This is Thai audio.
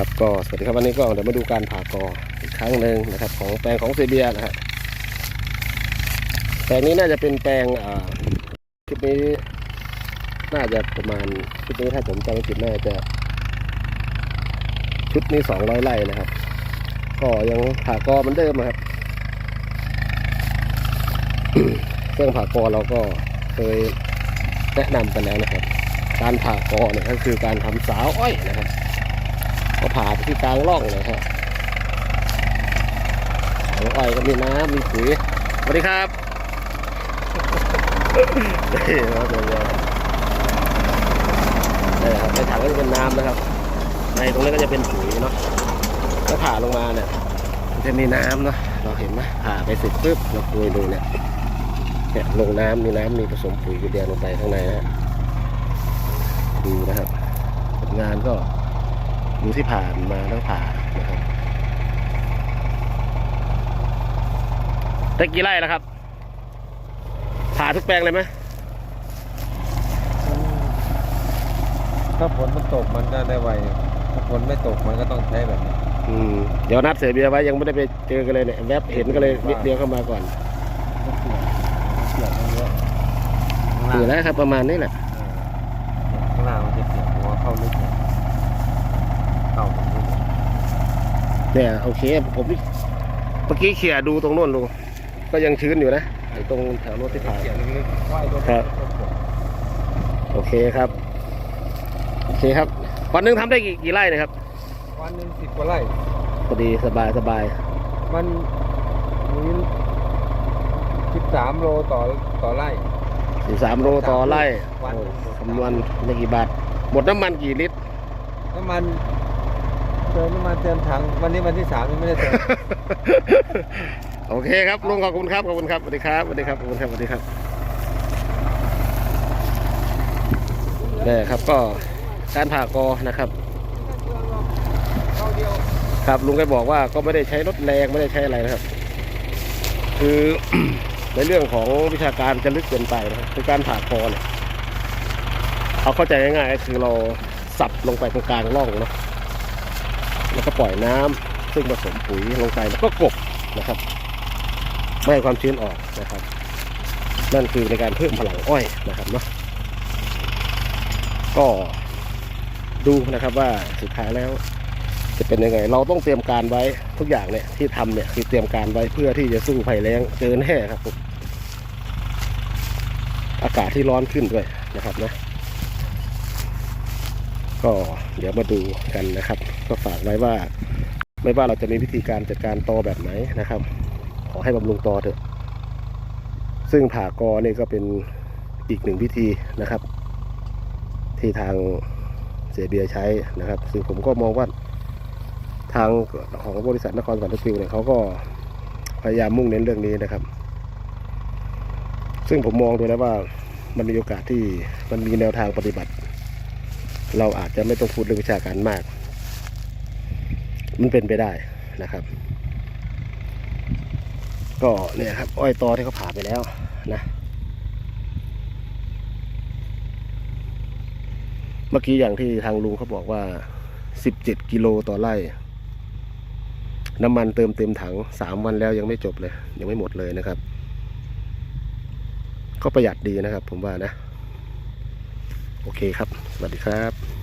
ครับ ก็สวัสดีครับวันนี้ก็เดี๋ยวมาดูการผ่ากออีกครั้งหนึ่งนะครับ ของแปลงของเซเบียนะฮะแปลงนี้น่าจะเป็นแปลงอ่าคลิปนี้ น่าจะประมาณชุดนี้ถ้าผมจำไม่ผิดน่าจะชุดนี้สองร้อยไร่นะครับ ก็ยังผ่ากอเหมือนเดิมนะครับเครื่องผ่ากอเราก็เคยแนะนำไปแล้วนะครับ การผ่ากอเนี่ยก็คือการทำสาวอ้อยนะครับ ก็ผ่าไปที่กลางร่องเลยครับอ้อยก็มีน้ำมีปุ๋ยสวัสดีครับนี่ครับเดี๋ยวนี่ครับในถังก็จะเป็นน้ำนะครับ ในตรงนี้ก็จะเป็นปุ๋ยเนาะแล้วผ่าลงมาเนี่ยมันจะมีน้ำเนาะเราเห็นไหมผ่าไปเสร็จปุ๊บเราคุยดูเนี่ยเนี่ยลงน้ำมีน้ำมีผสมปุ๋ยอยู่เดียวลงไปข้างในนะฮะดูนะครับผลงานก็ ดูที่ผ่านมาแล้วผ่านะครับได้กี่ไร่แล้วครับ ผ่าทุกแปลงเลยไหมถ้าฝนมันตกมันก็ได้ไวถ้าฝนไม่ตกมันก็ต้องใช้แบบนี้อืมเดี๋ยวนัดเสียเบียร์ไว้ยังไม่ได้ไปเจอกันเลยเนี่ยแวบเห็นก็เลยนิดเดียวเข้ามาก่อนก็เปลือกเปลือกมันเยอะข้างอยู่ล่างแล้วครับประมาณนี้แหละเออข้างล่างมันจะเปียกหัวเข้าลึกเลย เข้าถึงลึกเลยเนี่ยโอเคผมเมื่อกี้เขี่ยดูตรงโน้นลุงก็ยังชื้นอยู่นะไอ้ตรงแถวรถที่ผ่านเปียกลึกๆว่ายตัวครับโอเคครับโอเคครับวันหนึ่งทำได้กี่กี่ไร่นะครับ วันหนึ่งสิบกว่าไร่พอดีสบายสบาย มันมีสิบสามโลต่อต่อไร่สี่สามโลต่อไร่วันโอ้คำนวณไม่กี่บาทหมดน้ำมันกี่ลิตรน้ำมัน เติมน้ำมันเติมถังวันนี้วันที่สามยังไม่ได้เติม โอเคครับลุงขอบคุณครับขอบคุณครับสวัสดีครับสวัสดีครับขอบคุณครับสวัสดีครับนี่ครับก็การผ่ากอนะครับครับลุงแกบอกว่าก็ไม่ได้ใช้รถแรงไม่ได้ใช้อะไรนะครับ คือในเรื่องของวิชาการจะลึกเกินไปนะครับคือการผ่าคอเนี่ยเอาเข้าใจง่ายๆก็คือเราสับลงไปตรงกลางร่องเนาะ แล้วก็ปล่อยน้ำซึ่งผสมปุ๋ยลงไปแล้วก็กบนะครับไม่ให้ความชื้นออกนะครับ นั่นคือในการเพิ่มพลังอ้อยนะครับเนาะก็ดูนะครับว่าสุดท้ายแล้ว จะเป็นยังไง เราต้องเตรียมการไว้ทุกอย่างเนี่ยที่ทำเนี่ยคือเตรียมการไว้เพื่อที่จะสู้ภัยแล้งเจอแน่ครับผมอากาศที่ร้อนขึ้นด้วยนะครับนะ ก็เดี๋ยวมาดูกันนะครับ ก็ฝากไว้ว่า ไม่ว่าเราจะมีวิธีการจัดการตอแบบไหนนะครับ ขอให้บำรุงตอเถอะ ซึ่งผ่ากอนี่ก็เป็นอีกหนึ่งวิธีนะครับ ที่ทางเสียเบียใช้นะครับ ซึ่งผมก็มองว่าทางของบริษัทนครสวรรค์ฟิวเนี่ยเขาก็พยายามมุ่งเน้นเรื่องนี้นะครับ ซึ่งผมมองดูแล้วว่ามันมีโอกาสที่มันมีแนวทางปฏิบัติ เราอาจจะไม่ต้องพูดเรื่องวิชาการมาก มันเป็นไปได้นะครับ ก็เนี่ยครับ อ้อยตอที่เขาผ่าไปแล้วนะเมื่อกี้อย่างที่ทางลุงเขาบอกว่า 17 กิโลต่อไร่ น้ำมันเติมเต็มถังสามวันแล้วยังไม่จบเลย ยังไม่หมดเลยนะครับ ก็ประหยัดดีนะครับผมว่านะ โอเคครับ สวัสดีครับ